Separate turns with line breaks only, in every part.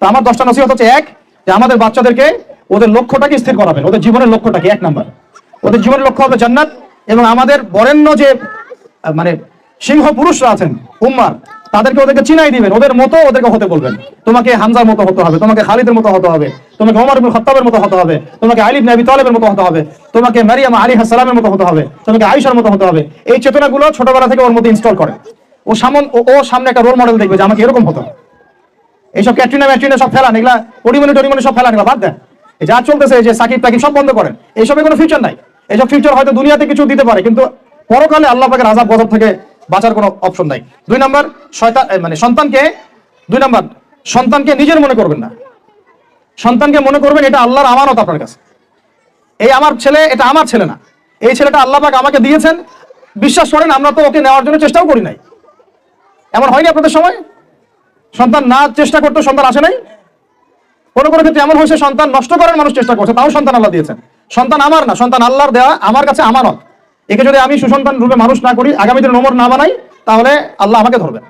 তো আমার দশটা নসিহত হচ্ছে এক, যে আমাদের বাচ্চাদেরকে ওদের লক্ষ্যটাকে স্থির করাবেন, ওদের জীবনের লক্ষ্যটাকে, এক নাম্বার। ওদের জীবনের লক্ষ্য হবে জান্নাত এবং আমাদের বরেণ্য যে মানে সিংহ পুরুষরা আছেন, উম্মার, তাদেরকে ওদেরকে চিনাই দিবেন, ওদের মতো ওদেরকে হতে বলবেন। তোমাকে হামজার মতো হতে হবে, তোমাকে খালিদের মতো হতে হবে, তোমাকে ওমর ইবনে খত্তাবের মতো হতে হবে, তোমাকে আলী ইবনে আবি তালেবের মতো হতে হবে, তোমাকে মারিয়াম আলী সালামের মতো হতে হবে, তোমাকে আয়েশার মতো হতে হবে। এই চেতনাগুলো ছোটবেলা থেকে ওর মধ্যে ইনস্টল করে। ও সামন ও সামনে একটা রোল মডেল দেখবে যে আমাকে এরকম হতে হবে। এইসব ক্যাটরিনা ম্যাটরিনা সব ফেলান, এগুলা পরিমাণে টরিমাণে সব ফেলান, এগুলা বাদ দেন। এই যা চলতেছে যে সাকিব টাকিব সব বন্ধ করেন। এইসবে কোনো ফিউচার নাই। এইসব ফিউচার হয়তো দুনিয়াতে কিছু দিতে পারে, কিন্তু পরকালে আল্লাহ পাকের আজাব গজব থেকে বাঁচার কোনো অপশন নাই। দুই নাম্বার, শয়তান মানে সন্তানকে, দুই নাম্বার, সন্তানকে নিজের মনে করবেন না। সন্তানকে মনে করবেন এটা আল্লাহর আমানত আপনার কাছে। এই আমার ছেলে, এটা আমার ছেলে না। এই ছেলেটা আল্লাহ পাক আমাকে দিয়েছেন। বিশ্বাস করেন, আমরা তো ওকে নেওয়ার জন্য চেষ্টাও করি নাই। এমন হয়নি আপনাদের সময়? সন্তান না চেষ্টা করতে সন্তান আসে নাই? কোনো কোনো ক্ষেত্রে এমন হয়েছে, সন্তান নষ্ট করার মানুষ চেষ্টা করছে, তাও সন্তান আল্লাহ দিয়েছেন। সন্তান আমার না, সন্তান আল্লাহর দেওয়া আমার কাছে আমানত। একে যদি আমি সুসন্তান রূপে মানুষ না করি, আগামী দিনে নোমর না বানাই, তাহলে আল্লাহ আমাকে ধরবেন।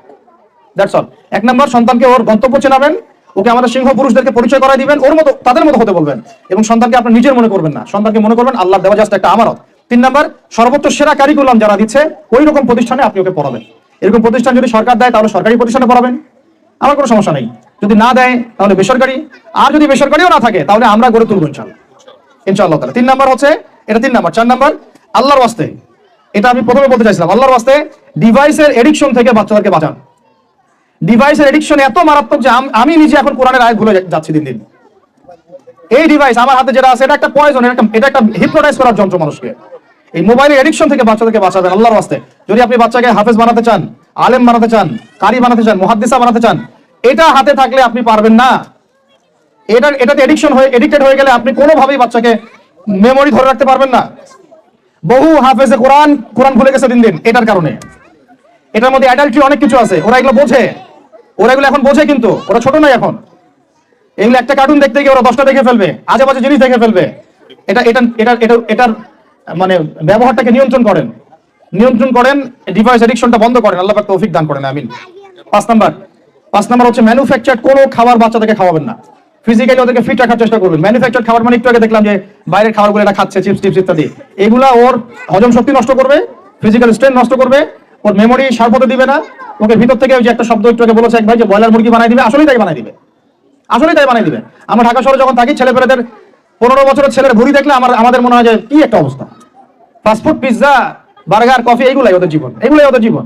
দ্যাটস অল এক নম্বর, সন্তানকে ওর গন্তব্য চেনাবেন, ওকে আমাদের সিংহ পুরুষদেরকে পরিচয় করাই দিবেন, ওর মতো, তাদের মতো হতে বলবেন। এবং সন্তানকে আপনার নিজের মনে করবেন না। সন্তানকে মনে করবেন আল্লাহ দেওয়া জাস্ট একটা আমানত। তিন নম্বর, সর্বোচ্চ সেরা কারিকুলাম যারা দিচ্ছে, ওই রকম প্রতিষ্ঠানে আপনি ওকে পড়াবেন। এরকম প্রতিষ্ঠান যদি সরকার দেয়, তাহলে সরকারি প্রতিষ্ঠানে পড়াবেন। আমার কোনো সমস্যা নেই। যদি না দেয়, তাহলে বেসরকারি। আর যদি বেসরকারিও না থাকে, তাহলে আমরা গড়ে তুলবো ইনশাল্লাহ ইনশাআল্লাহ তিন নাম্বার হচ্ছে, এটা তিন নাম্বার। চার নাম্বার, আল্লাহর ওয়াস্তে। এটা আমি প্রথমে বলতে চাইছিলাম, আল্লাহর ওয়াস্তে, ডিভাইসের এডিকশন থেকে বাচ্চাদেরকে বাঁচান। ডিভাইসের এডিকশন এত মারাত্মক যে আমি নিজে এখন কোরআনের আয়াত ভুলে যাচ্ছি দিন দিন। এই ডিভাইস আমার হাতে যেটা আছে, এটা একটা পয়জন এটা একটা হিপনোটাইজ করার যন্ত্র মানুষকে। এই মোবাইলের এডিকশন থেকে বাচ্চাদেরকে বাঁচাবেন আল্লাহর ওয়াস্তে। যদি আপনি বাচ্চাকে হাফেজ বানাতে চান আলেম বানাতে চান, কারি বানাতে চান, মুহাদ্দিসা বানাতে চান, এটা হাতে থাকলে আপনি পারবেন না। এটা, এটাতে এডিকশন হয়ে এডিক্টেড হয়ে গেলে আপনি কোনোভাবেই বাচ্চাকে মেমোরি ধরে রাখতে পারবেন না। বহু হাফেজে কোরআন কোরআন ভুলে গেছে দিন দিন এটার কারণে। এটার মধ্যে অ্যাডাল্ট্রি অনেক কিছু আছে, ওরা এগুলো বোঝে। ওরা এগুলো এখন বোঝে কিন্তু, ওরা ছোট নয় এখন। এগুলো একটা কার্টুন দেখতে গিয়ে ওরা দশটা দেখে ফেলবে আজে বাজে জিনিস দেখে ফেলবে। এটা এটা এটা এটা এটার মানে ব্যবহারটাকে নিয়ন্ত্রণ করেন। নিয়ন্ত্রণ করেন ডিভাইস এডিকশনটা বন্ধ করেন, আল্লাহ পাক তৌফিক দান করেন, আমিন। পাঁচ নাম্বার পাঁচ নাম্বার হচ্ছে ম্যানুফ্যাকচার কোনো খাবার বাচ্চাদেরকে খাওয়াবেন না। ফিজিক্যালি ওদেরকে ফিট রাখার চেষ্টা করবেন। ম্যানুফ্যাকচার খাবার মানে একটু আগে দেখলাম যে বাইরের খাবারগুলো এটা খাচ্ছে চিপস টিপস ইত্যাদি। এগুলা ওর হজম শক্তি নষ্ট করবে ফিজিক্যাল স্ট্রেন্থ নষ্ট করবে, ওর মেমোরি শার্প দিবে না। ওকে ভিতর থেকে ওই যে একটা শব্দ একটু আগে বলেছে এক ভাই যে ব্রয়লার মুরগি বানাই দিবে, আসলেই তাই বানাই দিবে। আসলেই তাই বানাই দিবে। আমরা ঢাকা শহরে যখন থাকি ছেলে পনেরো বছরের ছেলের ভুড়ি দেখলে আমার আমাদের মনে হয় যে কি একটা অবস্থা। ফাস্টফুড পিৎজা বার্গার, কফি, এইগুলাই ওদের জীবন। এগুলাই ওদের জীবন।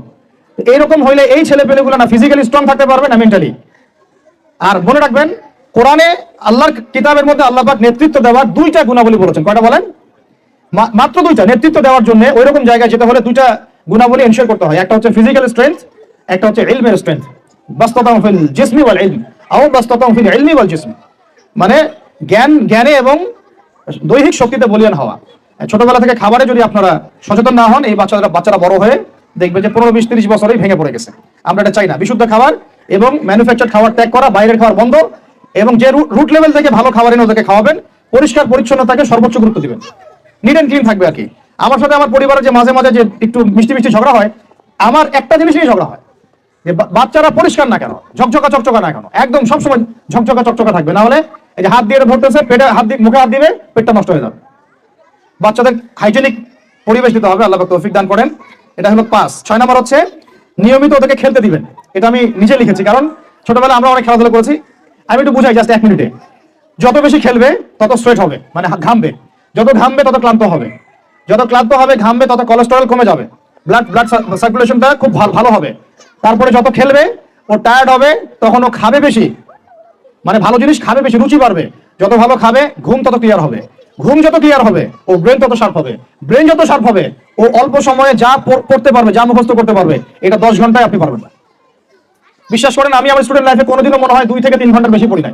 এইরকম হইলে এই ছেলে পেলেগুলো না ফিজিক্যালি স্ট্রং থাকতে পারবে না মেন্টালি আর মনে রাখবেন, কোরআনে আল্লাহর কিতাবের মধ্যে আল্লাহ পাক নেতৃত্ব দেওয়ার দুইটা গুণাবলী বলেছেন। কয়টা বলেন? মাত্র দুইটা। নেতৃত্ব দেওয়ার জন্য ওই রকম জায়গায় যেতে হলে দুইটা গুণাবলী এনশিওর করতে হয়। একটা হচ্ছে ফিজিক্যাল স্ট্রেংথ একটা হচ্ছে ইলমের স্ট্রেংথ বাস্ততাম ফিল জিসমি ওয়াল ইলম। আও বাস্ততাম ফিল ইলমি ওয়াল জিসম। মানে জ্ঞান, জ্ঞানে এবং দৈহিক শক্তিতে বলিয়ান হওয়া। ছোটবেলা থেকে খাবারে যদি আপনারা সচেতন না হন, এই বাচ্চারা বাচ্চারা বড় হয়ে দেখবে যে পনেরো, বিশ, তিরিশ বছরেই ভেঙে পড়ে গেছে। আমরা এটা চাই না। বিশুদ্ধ খাবার এবং ম্যানুফ্যাকচার খাবার ত্যাগ করা, বাইরের খাবার বন্ধ এবং যে রুট লেভেল থেকে ভালো খাবার এনে ওদেরকে খাওয়াবেন, পরিষ্কার পরিচ্ছন্নতাকে সর্বোচ্চ গুরুত্ব দিবেন। নিট অ্যান্ড ক্লিন থাকবে আর কি। আমার সাথে আমার পরিবারে যে মাঝে মাঝে যে একটু মিষ্টি মিষ্টি ঝগড়া হয়, আমার একটা জিনিস নিয়ে ঝগড়া হয়। যে বাচ্চারা পরিষ্কার না কেন? ঝকঝকা, চকচকা না কেন? একদম সবসময় ঝকঝকা, চকচকা থাকবে। না হলে এই যে হাত দিয়ে ধরতেছে, পেটে হাত দিয়ে মুখে হাত দিবে পেটটা নষ্ট হয়ে যাবে। বাচ্চাদের হাইজেনিক পরিবেশ দিতে হবে, আল্লাহ তৌফিক দান করেন। এটা হলো পাঁচ। ছয় নম্বর হচ্ছে, নিয়মিত ওদেরকে খেলতে দিবেন। এটা আমি নিজে লিখেছি, কারণ ছোটবেলায় আমরা অনেক খেলাধুলা করেছি। আমি একটু বুঝাই জাস্ট এক মিনিটে যত বেশি খেলবে, তত সোয়েট হবে মানে ঘামবে। যত ঘামবে, তত ক্লান্ত হবে। যত ক্লান্ত হবে, ঘামবে, তত কোলেস্টেরল কমে যাবে। ব্লাড ব্লাড সার্কুলেশনটা খুব ভালো হবে। তারপরে যত খেলবে, ও টায়ার্ড হবে, তখন ও খাবে বেশি। মানে ভালো জিনিস খাবে বেশি, রুচি বাড়বে। যত ভালো খাবে, ঘুম তত ক্লিয়ার হবে। ঘুম যত ক্লিয়ার হবে ও ব্রেন তত শার্প হবে। ব্রেন যত শার্প হবে ও অল্প সময়ে যা পড়তে পারবে যা মুখস্থ করতে পারবে এটা দশ ঘন্টায় আপনি পারবেন না। বিশ্বাস করেন আমি আমার স্টুডেন্ট লাইফে কোনোদিনও মনে হয় দুই থেকে তিন ঘণ্টার বেশি পড়ি নাই।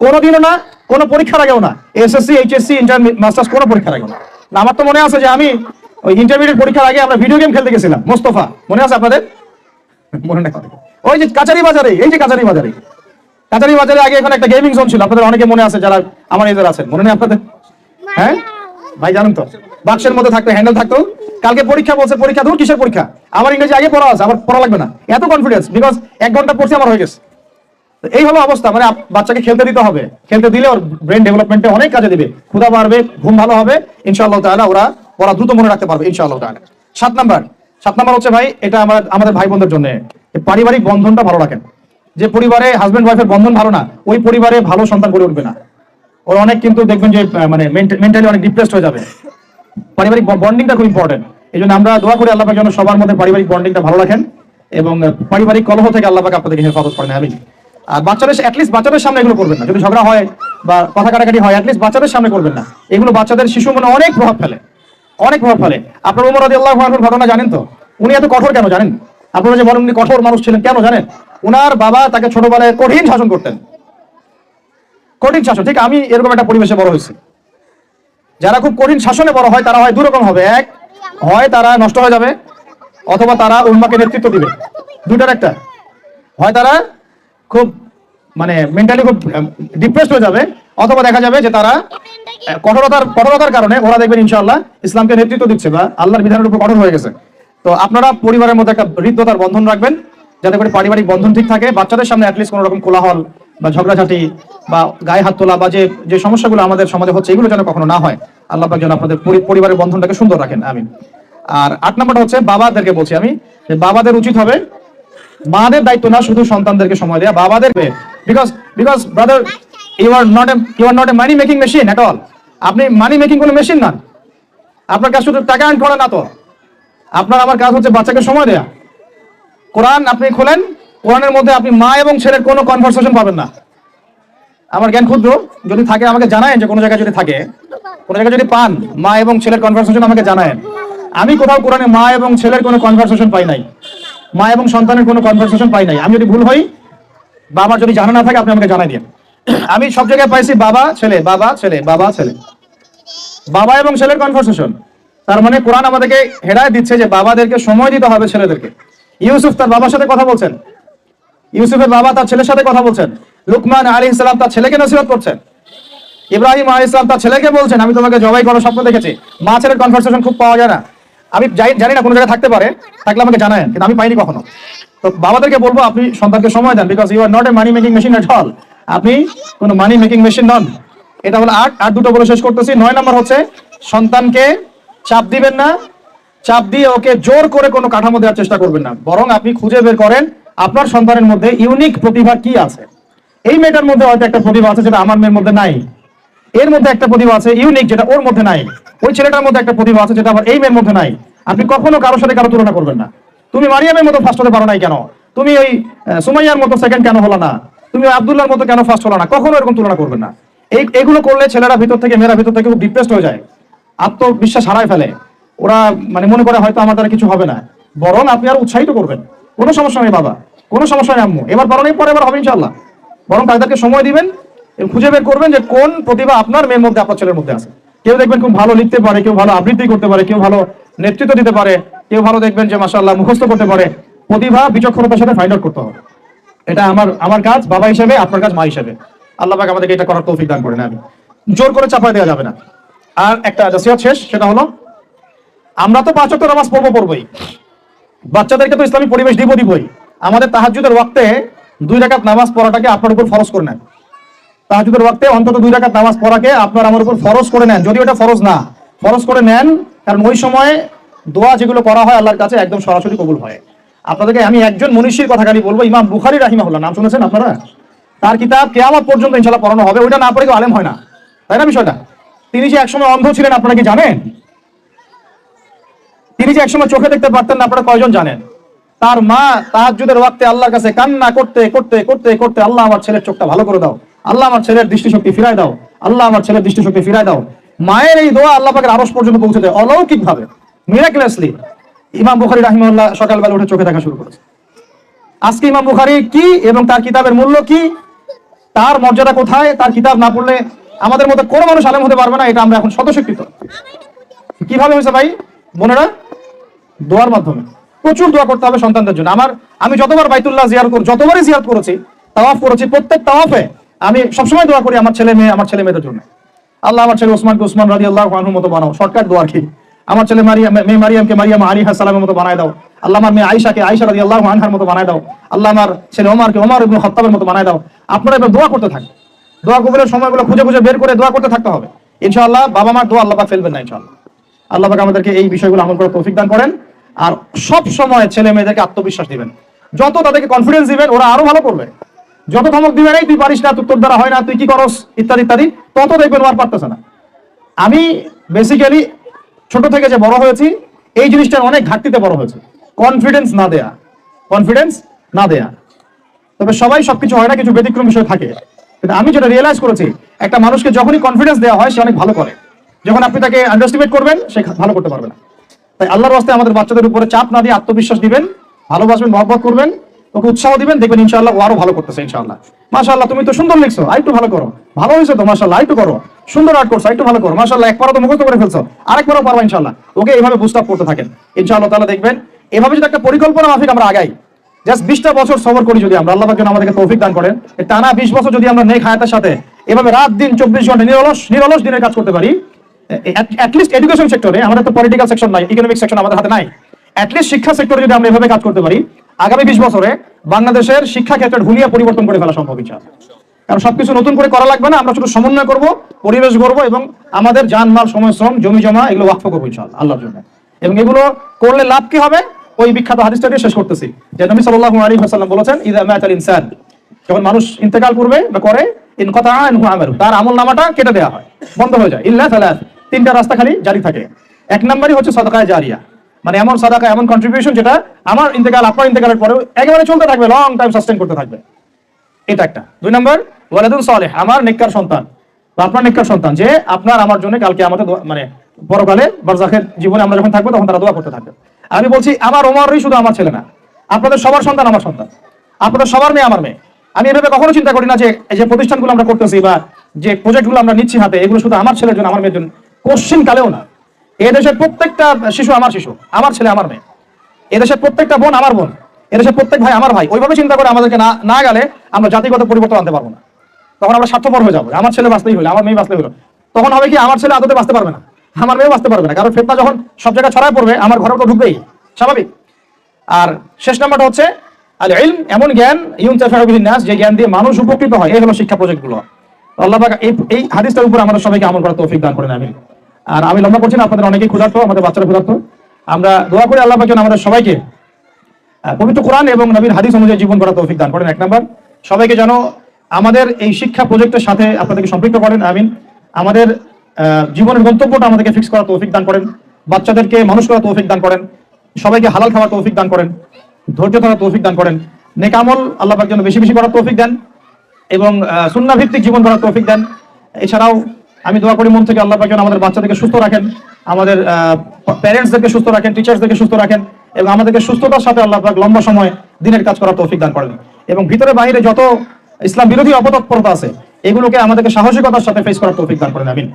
কোনোদিনও না কোনো পরীক্ষার আগেও না। এসএসসি এইচএসসি ইন্টার মাস্টার্স কোনো পরীক্ষার আগেও না। না, আমার তো মনে আছে যে আমি ওই ইন্টারমিডিয়েট পরীক্ষার আগে আমরা ভিডিও গেম খেলতে গেছিলাম মোস্তফা। মনে আছে আপনাদের? মনে নেই ওই যে কাচারি বাজারে এই যে কাচারি বাজারে। কাচারি বাজারে আগে এখানে একটা গেমিং জোন ছিল আপনাদের অনেকে মনে আছে যারা আমার এদের আছেন। মনে নেই আপনাদের? হ্যাঁ? ভাই, জানেন তো। বাক্সের মধ্যে থাকতো হ্যান্ডেল থাকতো। কালকে পরীক্ষা বলছে, পরীক্ষা ধরুন, কিসের পরীক্ষা? আমার ইংরেজি আগে পড়া আছে, আমার পড়া লাগবে না। এত কনফিডেন্স বিকজ এক ঘণ্টা পড়ছি, আমার হয়ে গেছে। এই হলো অবস্থা মানে বাচ্চাকে খেলতে দিতে হবে। খেলতে দিলে ওর ব্রেন ডেভেলপমেন্টে অনেক কাজে দিবে। ক্ষুধা বাড়বে, ঘুম ভালো হবে, ইনশাআল্লাহ তাআলা ওরা ওরা দ্রুত মনে রাখতে পারবে, ইনশাআল্লাহ তাআলা। সাত নাম্বার সাত নাম্বার হচ্ছে ভাই, এটা আমার আমাদের ভাই বোনদের জন্য পারিবারিক বন্ধনটা ভালো রাখেন। যে পরিবারে হাজবেন্ড ওয়াইফের বন্ধন ভালো না, ওই পরিবারে ভালো সন্তান গড়ে উঠবে না। ওর অনেক কিন্তু দেখবেন যে মানে মেন্টালি অনেক ডিপ্রেসড হয়ে যাবে। পারিবারিক বন্ডিংটা খুব ইম্পর্টেন্ট এই জন্য আমরা দোয়া করি আল্লাহ যেন সবার মধ্যে পারিবারিক বন্ডিংটা ভালো রাখেন এবং পারিবারিক কলহ থেকে আল্লাহ আপনাদেরকে হেফাজত করেন আমি আর বাচ্চাদের অ্যাটলিস্ট বাচ্চাদের সামনে এগুলো করবেন না। যদি ঝগড়া হয় বা কথা কাটাকাটি হয় অ্যাটলিস্ট বাচ্চাদের সামনে করবেন না। এগুলো বাচ্চাদের শিশু মনে অনেক প্রভাব ফেলে। অনেক প্রভাব ফেলে। আপনার উমর রাদি আল্লাহ ঘটনা জানেন তো? উনি এত কঠোর কেন জানেন? আপনারা যে বলেন উনি কঠোর মানুষ ছিলেন কেন জানেন? উনার বাবা তাকে ছোটবেলায় কঠিন শাসন করতেন। কঠিন শাসন, ঠিক, আমি এরকম একটা পরিবেশে বড় হয়েছি। যারা খুব কঠিন শাসনে বড় হয়, তারা হয় দুরকম হবে। এক, হয় তারা নষ্ট হয়ে যাবে, অথবা তারা উম্মাকে নেতৃত্ব দিবে। দুটার একটা। হয় তারা খুব মানে মেন্টালি খুব ডিপ্রেসড হয়ে যাবে, অথবা দেখা যাবে যে তারা কঠোরতার কঠোরতার কারণে, ওরা দেখবেন ইনশাআল্লাহ ইসলামকে নেতৃত্ব দিচ্ছে বা আল্লাহর বিধানের উপর কঠোর হয়ে গেছে। তো আপনারা পরিবারের মধ্যে একটা হৃদ্যতার বন্ধন রাখবেন, যাতে করে পারিবারিক বন্ধন ঠিক থাকে, বাচ্চাদের সামনে অ্যাটলিস্ট কোনো রকম কোলাহল বা ঝগড়াঝাটি বা গায়ে হাত তোলা বা যে যে সমস্যাগুলো আমাদের সমাজে হচ্ছে, এগুলো যেন কখনো না হয়। আল্লাহ যেন আপনাদের পরিবারের বন্ধনটাকে সুন্দর রাখেন, আমিন। আর আট নম্বরটা হচ্ছে বাবাদেরকে বলছি আমি, যে বাবাদের উচিত হবে মাদের দায়িত্ব না, শুধু সন্তানদেরকে সময় দেওয়া বাবাদের because because brother you are not you are not a money making machine at all আপনি মানি মেকিং কোনো মেশিন না। আপনার কাজ শুধু টাকা আর্ন করা না তো। আপনার, আমার কাজ হচ্ছে বাচ্চাকে সময় দেয়া। কোরআন আপনি খোলেন কোরআনের মধ্যে আপনি মা এবং ছেলের কোনো কনভারসেশন পাবেন না। আমার জ্ঞান ক্ষুদ্র, যদি থাকে আমাকে জানায় যে কোনো জায়গায় যদি থাকে। কোনো জায়গায় যদি পান, মা এবং ছেলের কনভারসেশন আমাকে জানায় আমি কোথাও কোরআনে মা এবং ছেলের কোনো কনভারসেশন পাই নাই। মা এবং সন্তানের কোনো কনভারসেশন পাই নাই। আমি যদি ভুল হই বা আমার যদি জানা না থাকে, আপনি আমাকে জানাই দিন। আমি সব জায়গায় পাইছি বাবা, ছেলে বাবা ছেলে বাবা ছেলে। বাবা এবং ছেলের কনভারসেশন তার মানে কোরআন আমাদেরকে হেদায় দিচ্ছে যে বাবাদেরকে সময় দিতে হবে ছেলেদেরকে। ইউসুফ তার বাবার সাথে কথা বলছেন। ইউসুফের বাবা তার ছেলের সাথে কথা বলছেন। লুকমান আলী ইসলাম তার ছেলেকে নসিহত করছেন। ইব্রাহিম আলী ইসলাম তার ছেলেকে বলছেন, আমি তোমাকে জবাই করার স্বপ্ন দেখেছি। মা ছেলের কনভারসেশন খুব পাওয়া যায় না। আমি জানি না কোনো জায়গায় থাকতে পারে, থাকলে আমাকে জানায় কিন্তু আমি পাইনি কখনো। তো বাবাদেরকে বলব, আপনি সন্তানকে সময় দেন because you are not a money making machine at all আপনি কোনো মানি মেকিং মেশিন নন। এটা হলো আট, আর দুটো বলে শেষ করতেছি। নয় নম্বর হচ্ছে, সন্তানকে চাপ দিবেন না। চাপ দিয়ে ওকে জোর করে কোনো কাঠামো দেওয়ার চেষ্টা করবেন না। বরং আপনি খুঁজে বের করেন আপনার সন্তানের মধ্যে ইউনিক প্রতিভা কি আছে? এই মেয়েটার মধ্যে হয়তো একটা প্রতিভা আছে যেটা আমার মেয়ের মধ্যে নাই। এর মধ্যে একটা প্রতিভা আছে ইউনিক যেটা ওর মধ্যে নাই। ওই ছেলেটার মধ্যে একটা প্রতিভা আছে যেটা আবার এই মেয়ের মধ্যে নাই। আপনি কখনো কারোর সাথে কারও তুলনা করবেন না। তুমি মারিয়ামের মতো ফার্স্ট হতে পারো নাই কেন? তুমি ওই সুমাইয়ার মতো সেকেন্ড কেন হলো না? তুমি ওই আব্দুল্লাহর মতো কেন ফার্স্ট হলো না? কখনো এরকম তুলনা করবেন না। এই, এগুলো করলে ছেলেরা ভিতর থেকে, মেয়েরা ভিতর থেকে খুব ডিপ্রেসড হয়ে যায়। আত্মবিশ্বাস হারায় ফেলে। ওরা মানে মনে করে হয়তো আমার দ্বারা কিছু হবে না। বরং আপনি আর উৎসাহিত করবেন। কোনো সমস্যা নেই বাবা। কোনো সমস্যা নেই, আম্মু। এবার পারো পরে এবার হবে ইনশাল্লাহ বরং তাদেরকে সময় দিবেন খুঁজে বের করবেন যে কোন প্রতিভা আপনার মেয়ের মধ্যে, আপনার ছেলের মধ্যে আছে। কেউ দেখবেন খুব ভালো লিখতে পারে, কেউ ভালো আবৃত্তি করতে পারে, কেউ ভালো নেতৃত্ব দিতে পারে, কেউ ভালো দেখবেন যে মাসাল্লাহ মুখস্থ করতে পারে। প্রতিভা বিচক্ষণতার সাথে ফাইন্ড আউট করতে হবে। এটা আমার আমার কাজ, বাবা হিসেবে, আপনার কাজ, মা হিসেবে। আল্লাহ পাক আমাদেরকে এটা করার তৌফিক দান করেন আমি জোর করে চাপায় দেওয়া যাবে না। আর একটা নসিহত শেষ, সেটা হলো, আমরা তো পাঁচ নামাজ পড়ব, পড়বই। বাচ্চাদেরকে তো ইসলামী পরিবেশ দিব, দিবই। আমাদের তাহাজ্জুদের ওয়াক্তে দুই রাকাত নামাজ পড়াটাকে আপনার উপর ফরজ করে নেন। তাহাজুদের ওয়াক্তে অন্তত দুই রাকাত নামাজ পড়াকে আপনার আমার উপর ফরজ করে নেন। যদি ওটা ফরজ না, ফরজ করে নেন, কারণ ওই সময় দোয়া যেগুলো করা হয় আল্লাহর কাছে একদম সরাসরি কবুল হয়। আপনাদেরকে আমি একজন মনীষীর কথা খালি বলব, ইমাম বুখারি রাহিমাহুল্লাহ, নাম শুনেছেন আপনারা? তার কিতাব কেয়ামত পর্যন্ত ইনশাল্লাহ পড়ানো হবে, ওইটা না পড়ে কেউ আলেম হয় না। তাই না বিষয়টা? তিনি যে একসময় অন্ধ ছিলেন, আপনারা কি জানেন? তিনি যে একসময় চোখে দেখতে পারতেন না, আপনারা কয়জন জানেন? তার মা তাহাজ্জুদের ওয়াক্তে আল্লাহর কাছে কান্না করতে করতে করতে করতে আল্লাহ আমার ছেলের চোখটা ভালো করে দাও। আল্লাহ আমার ছেলের দৃষ্টিশক্তি ফিরায় দাও। আল্লাহ আমার ছেলের দৃষ্টিশক্তি ফিরায় দাও। মায়ের এই দোয়া আল্লাহ পাকের আরস পর্যন্ত পৌঁছে দেয় অলৌকিক ভাবে মিরাকুলাসলি ইমাম বুখারী রাহিমাহুল্লাহ সকালবেলা উঠে চোখে দেখা শুরু করেছে। আজকে ইমাম বুখারি কি এবং তার কিতাবের মূল্য কি? তার মর্যাদা কোথায়? তার কিতাব না পড়লে আমাদের মধ্যে কোনো মানুষ আলেম হতে পারবে না, এটা আমরা এখন স্বতঃস্বীকৃত কীভাবে হয়েছে ভাই? বোনেরা দোয়ার মাধ্যমে। প্রচুর দোয়া করতে হবে সন্তানদের জন্য। আমার, আমি যতবার বাইতুল্লাহ জিয়ার কর, যতবারই জিয়ারত করেছি, তাওয়াফ করেছি, প্রত্যেক তাওয়াফে আমি সবসময় দোয়া করি আমার ছেলে মেয়ে, আমার ছেলে মেয়েদের জন্য। আল্লাহ আমার ছেলে ওসমানকে ওসমান রাজি আল্লাহ আনহুর মতো বানাও, শর্টকাট দোয়া কি আমার ছেলে মারিয়াম মেয়ে মারিয়ামকে মারিয়াম আলী সালামের মতো বানায় দাও। আল্লাহ আমার মেয়ে আয়েশাকে আয়েশা রাজি আল্লাহ আনহার মতো বানায় দাও। আল্লাহ আমার ছেলে ওমারকে, ওমার ইবনে খাত্তাবের মতো বানায় দাও। আপনারা এবার দোয়া করতে থাকেন। দোয়া কবুলের সময়গুলো খুঁজে খুঁজে বের করে দোয়া করতে থাকতে হবে। ইনশাআল্লাহ বাবা মার দোয়া আল্লাহ পাক ফেলবেন না ইনশাআল্লাহ। আল্লাহ পাক আমাদেরকে এই বিষয়গুলো আমল করে তৌফিক দান করেন। আর সব সময় ছেলে মেয়েদেরকে আত্মবিশ্বাস দিবেন। যত তাদেরকে কনফিডেন্স দিবেন, ওরা আরও ভালো করবে। যত ধমক দিবেন, এই, তুই পারিস না, তোর তোর দ্বারা হয় না, তুই কি করস? ইত্যাদি ইত্যাদি, তত দেখবেন আর পারতেছে না। আমি বেসিক্যালি ছোট থেকে যে বড় হয়েছি, এই জিনিসটার অনেক ঘাটতিতে বড় হয়েছে। কনফিডেন্স না দেয়া। কনফিডেন্স না দেয়া। তবে সবাই সবকিছু হয় না, কিছু ব্যতিক্রম বিষয় থাকে। কিন্তু আমি যেটা রিয়েলাইজ করেছি, একটা মানুষকে যখনই কনফিডেন্স দেওয়া হয়, সে অনেক ভালো করে। যখন আপনি তাকে আন্ডারস্টিমেট করবেন, সে ভালো করতে পারবে না। তাই আল্লাহর রাস্তায় আমাদের বাচ্চাদের উপরে চাপ না দিয়ে আত্মবিশ্বাস দিবেন, ভালোবাসবেন, মহব্বত করবেন, ওকে উৎসাহ দিবেন, দেখবেন ইনশাআল্লাহ ও আরও ভালো করতেছে ইনশাআল্লাহ। মাশাআল্লাহ, তুমি তো সুন্দর লিখছো আরেকটু ভালো করো। ভালো হয়েছে তো, মাশাআল্লাহ আরেকটু করো। সুন্দর আর্ট করছ একটু ভালো করো। মাশাআল্লাহ, একবারও তো মুখস্থ করে ফেলছো, আরেকবারও পারবা ইনশাআল্লাহ। ওকে এইভাবে বুস্ট করতে থাকেন। ইনশাআল্লাহ তাআলা দেখবেন, এভাবে যদি একটা পরিকল্পনা মাফিক আমরা আগাই জাস্ট বিশটা বছর সবর করি যদি আমরা, আল্লাহ যেন আমাদেরকে তৌফিক দান করেন। টানা বিশ বছর যদি আমরা নেই খায়াতের সাথে, এভাবে রাত দিন চব্বিশ ঘণ্টা নিরলস নিরলস দিনের কাজ করতে পারি অ্যাটলিস্ট এডুকেশন সেক্টরে আমাদের তো পলিটিক্যাল সেকশন নাই ইকোনমিক সেকশন আমাদের হাতে নাই। অ্যাটলিস্ট শিক্ষা সেক্টরে যদি আমরা এভাবে কাজ করতে পারি, আগামী বিশ বছরে বাংলাদেশের শিক্ষা ক্ষেত্রে হুলিয়া পরিবর্তন করে ফেলা সম্ভব, ইনশাআল্লাহ। কারণ সবকিছু নতুন করে করা লাগবে না, আমরা শুধু সমন্বয় করব, পরিবেশ গড়বো এবং আমাদের জানমাল সময় শ্রম জমি জমা এগুলো ওয়াকফ করব, ইনশাআল্লাহ, আল্লাহর জন্য। এবং এগুলো করলে লাভ কি হবে? ওই বিখ্যাত হাদিসটা দিয়ে শেষ করতেছি, যে নবী সাল্লাল্লাহু আলাইহি ওয়াসাল্লাম বলেছেন ইদা মাতাল ইনসান। যখন মানুষ ইন্তেকাল করবে বা করে, ইন কথা তার আমল নামাটা কেটে দেওয়া হয়, বন্ধ হয়ে যায়। ইল্লা তিনটা রাস্তা খালি জারি থাকে। এক নম্বরই হচ্ছে সাদাকায়ে জারিয়া। মানে এমন সাদাকা, এমন কন্ট্রিবিউশন যেটা আমার ইন্তেকাল, আপনার ইন্তেকালের পরেও একেবারে চলতে থাকবে লং টাইম সাস্টেন করতে থাকবে। এটা একটা। দুই নম্বর, ওয়ালাদুন সালেহ, আমার নেককার সন্তান। বা আপনার নেককার সন্তান, যে আপনার আমার জন্য কালকে আমাদের মানে পরকালে বারজাখের জীবনে আমরা যখন থাকব, তখন তারা দোয়া করতে থাকবে। আমি বলছি, আমার ওমরই শুধু আমার ছেলে না, আপনাদের সবার সন্তান আমার সন্তান। আপনাদের সবার মেয়ে আমার মেয়ে। আমি এভাবে কখনো চিন্তা করি না যে যে প্রতিষ্ঠানগুলো আমরা করতেছি বা যে প্রজেক্টগুলো আমরা নিচ্ছি হাতে, এগুলো শুধু আমার ছেলের জন্য, আমার মেয়ের জন্য কোশ্চিন কালেও না। এ দেশের প্রত্যেকটা শিশু আমার শিশু, আমার ছেলে, আমার মেয়ে। এদেশের প্রত্যেকটা বোন আমার বোন, এদেশের প্রত্যেক ভাই আমার ভাই। ওইভাবে চিন্তা করে আমাদেরকে না গেলে আমরা জাতিগত পরিবর্তন আনতে পারব না। তখন আমরা স্বার্থপর হয়ে যাব। আমার ছেলে বাঁচতেই হলো, আমার মেয়ে বাঁচতে হলো। তখন হবে কি, আমার ছেলে আদতে বাঁচতে পারবে না, আমার মেয়ে বাঁচতে পারবে না। কারণ ফেতনা যখন সব জায়গায় ছড়ায় পড়বে, আমার ঘরে তো ঢুকবেই। স্বাভাবিক। আর শেষ নাম্বারটা হচ্ছে আল ইলম এমন জ্ঞান ইউন নাস যে জ্ঞান দিয়ে মানুষ উপকৃত হয়। এই হলো শিক্ষা প্রজেক্টগুলো। আল্লাহ এই এই হাদিসটার উপর আমাদের সবাইকে আমল করার তৌফিক দান করেন আমি আর আমি লম্বা করছি না, আপনাদের অনেকেই ক্ষুধার্ত, আমাদের বাচ্চারা ক্ষুধার্ত। আমরা দোয়া করি আল্লাহ পাক যেন আমাদের সবাইকে পবিত্র কোরআন এবং নবীর হাদিস অনুযায়ী জীবন করার তৌফিক দান করেন। এক নাম্বার, সবাইকে যেন আমাদের এই শিক্ষা প্রজেক্টের সাথে আপনাদেরকে সম্পৃক্ত করেন। আমিন। আমাদের জীবনের গন্তব্যটা আমাদেরকে ফিক্স করার তৌফিক দান করেন। বাচ্চাদেরকে মানুষ করার তৌফিক দান করেন। সবাইকে হালাল খাওয়ার তৌফিক দান করেন। ধৈর্য ধরার তৌফিক দান করেন। নেকামল আল্লাহ পাক যেন বেশি বেশি করার তৌফিক দেন এবং সুন্না ভিত্তিক জীবন করার তৌফিক দেন। এছাড়াও আমি দোয়া করি মন থেকে আল্লাহ পাকেন আমাদের বাচ্চাদেরকে সুস্থ রাখেন, আমাদের প্যারেন্টসদেরকে সুস্থ রাখেন টিচার্সদেরকে সুস্থ রাখেন, এবং আমাদেরকে সুস্থতার সাথে আল্লাহ পাক লম্বা সময় দিনের কাজ করার তৌফিক দান করেন। এবং ভিতরে বাইরে যত ইসলাম বিরোধী অপতৎপরতা আছে, এগুলোকে আমাদেরকে সাহসিকতার সাথে ফেস করার তৌফিক দান করেন, আমিন।